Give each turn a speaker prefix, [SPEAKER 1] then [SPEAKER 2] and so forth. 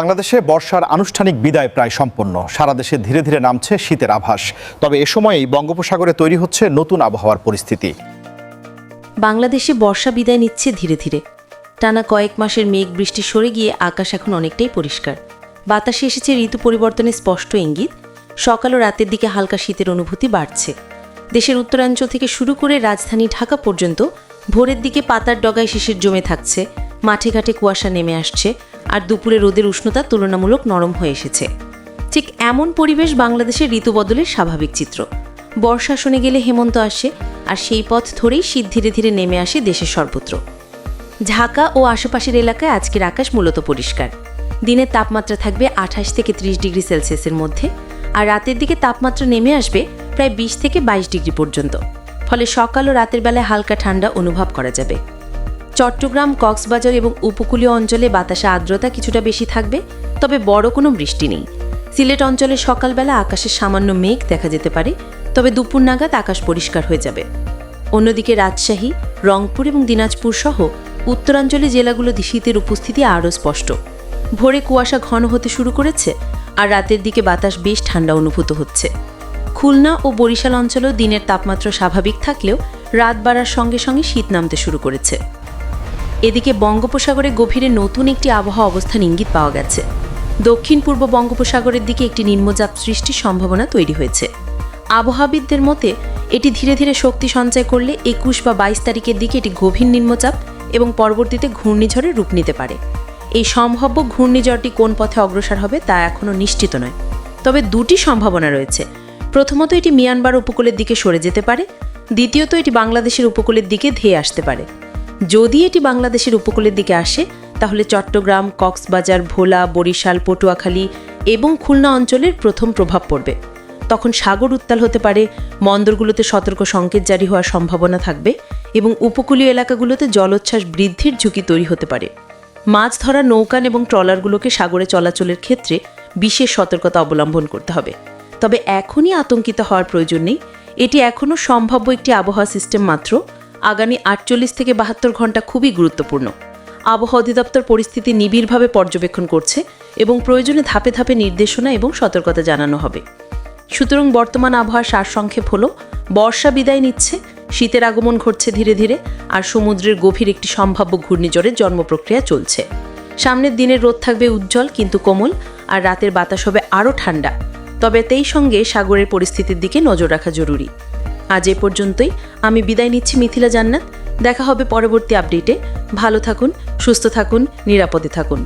[SPEAKER 1] বাংলাদেশে বর্ষার আনুষ্ঠানিক বিদায় প্রায় সম্পন্ন। সারা দেশে ধীরে ধীরে নামছে শীতের আভাস। তবে এ সময়েই বঙ্গোপসাগরে তৈরি হচ্ছে নতুন আবহাওয়ার পরিস্থিতি।
[SPEAKER 2] বাংলাদেশে বর্ষা বিদায় নিচ্ছে ধীরে ধীরে। টানা কয়েক মাসের মেঘ বৃষ্টি সরে গিয়ে আকাশ এখন অনেকটাই পরিষ্কার। বাতাসে এসেছে ঋতু পরিবর্তনের স্পষ্ট ইঙ্গিত। সকাল ও রাতের দিকে হালকা শীতের অনুভূতি বাড়ছে। দেশের উত্তরাঞ্চল থেকে শুরু করে রাজধানী ঢাকা পর্যন্ত ভোরের দিকে পাতার ডগায় শিশির জমে থাকছে। মাঠে ঘাটে কুয়াশা নেমে আসছে। আর দুপুরে রোদের উষ্ণতা তুলনামূলক নরম হয়ে এসেছে। ঠিক এমন পরিবেশ বাংলাদেশের ঋতু বদলের স্বাভাবিক চিত্র। বর্ষা শুনে গেলে হেমন্ত আসে, আর সেই পথ ধরেই শীত ধীরে ধীরে নেমে আসে দেশের সর্বত্র। ঢাকা ও আশেপাশের এলাকায় আজকের আকাশ মূলত পরিষ্কার। দিনের তাপমাত্রা থাকবে আঠাশ থেকে ত্রিশ ডিগ্রি সেলসিয়াসের মধ্যে, আর রাতের দিকে তাপমাত্রা নেমে আসবে প্রায় বিশ থেকে বাইশ ডিগ্রি পর্যন্ত। ফলে সকাল ও রাতের বেলায় হালকা ঠান্ডা অনুভব করা যাবে। চট্টগ্রাম, কক্সবাজার এবং উপকূলীয় অঞ্চলে বাতাসে আর্দ্রতা কিছুটা বেশি থাকবে, তবে বড় কোনো বৃষ্টি নেই। সিলেট অঞ্চলে সকালবেলা আকাশে সামান্য মেঘ দেখা যেতে পারে, তবে দুপুর নাগাদ আকাশ পরিষ্কার হয়ে যাবে। অন্যদিকে রাজশাহী, রংপুর এবং দিনাজপুর সহ উত্তরাঞ্চলে জেলাগুলো শীতের উপস্থিতি আরও স্পষ্ট। ভোরে কুয়াশা ঘন হতে শুরু করেছে, আর রাতের দিকে বাতাস বেশ ঠান্ডা অনুভূত হচ্ছে। খুলনা ও বরিশাল অঞ্চলেও দিনের তাপমাত্রা স্বাভাবিক থাকলেও রাত বাড়ার সঙ্গে সঙ্গে শীত নামতে শুরু করেছে। এদিকে বঙ্গোপসাগরে গভীরে নতুন একটি আবহাওয়া অবস্থান ইঙ্গিত পাওয়া গেছে। দক্ষিণ পূর্ব বঙ্গোপসাগরের দিকে একটি নিম্নচাপ সৃষ্টির সম্ভাবনা তৈরি হয়েছে। আবহাওয়াবিদদের মতে, এটি ধীরে ধীরে শক্তি সঞ্চয় করলে একুশ বা বাইশ তারিখের দিকে এটি গভীর নিম্নচাপ এবং পরবর্তীতে ঘূর্ণিঝড়ে রূপ নিতে পারে। এই সম্ভাব্য ঘূর্ণিঝড়টি কোন পথে অগ্রসর হবে তা এখনও নিশ্চিত নয়। তবে দুটি সম্ভাবনা রয়েছে। প্রথমত, এটি মিয়ানমার উপকূলের দিকে সরে যেতে পারে। দ্বিতীয়ত, এটি বাংলাদেশের উপকূলের দিকে ধেয়ে আসতে পারে। যদি এটি বাংলাদেশের উপকূলের দিকে আসে, তাহলে চট্টগ্রাম, কক্সবাজার, ভোলা, বরিশাল, পটুয়াখালী এবং খুলনা অঞ্চলের প্রথম প্রভাব পড়বে। তখন সাগর উত্তাল হতে পারে, বন্দরগুলোতে সতর্ক সংকেত জারি হওয়ার সম্ভাবনা থাকবে এবং উপকূলীয় এলাকাগুলোতে জলোচ্ছ্বাস বৃদ্ধির ঝুঁকি তৈরি হতে পারে। মাছ ধরা নৌকান এবং ট্রলারগুলোকে সাগরে চলাচলের ক্ষেত্রে বিশেষ সতর্কতা অবলম্বন করতে হবে। তবে এখনই আতঙ্কিত হওয়ার প্রয়োজন নেই। এটি এখনও সম্ভাব্য একটি আবহাওয়া সিস্টেম মাত্র। আগামী আটচল্লিশ থেকে বাহাত্তর ঘণ্টা খুবই গুরুত্বপূর্ণ। আবহাওয়া অধিদপ্তর পরিস্থিতি নিবিড়ভাবে পর্যবেক্ষণ করছে এবং প্রয়োজনে ধাপে ধাপে নির্দেশনা এবং সতর্কতা জানানো হবে। সুতরাং বর্তমান আবহাওয়ার সারসংক্ষেপ হল, বর্ষা বিদায় নিচ্ছে, শীতের আগমন ঘটছে ধীরে ধীরে, আর সমুদ্রের গভীর একটি সম্ভাব্য ঘূর্ণিঝড়ের জন্মপ্রক্রিয়া চলছে। সামনের দিনের রোদ থাকবে উজ্জ্বল কিন্তু কোমল, আর রাতের বাতাস হবে আরও ঠান্ডা। তবে তেই সঙ্গে সাগরের পরিস্থিতির দিকে নজর রাখা জরুরি। আজ এ পর্যন্তই। আমি বিদায় নিচ্ছি মিথিলা জান্নাত। দেখা হবে পরবর্তী আপডেটে। ভালো থাকুন, সুস্থ থাকুন, নিরাপদে থাকুন।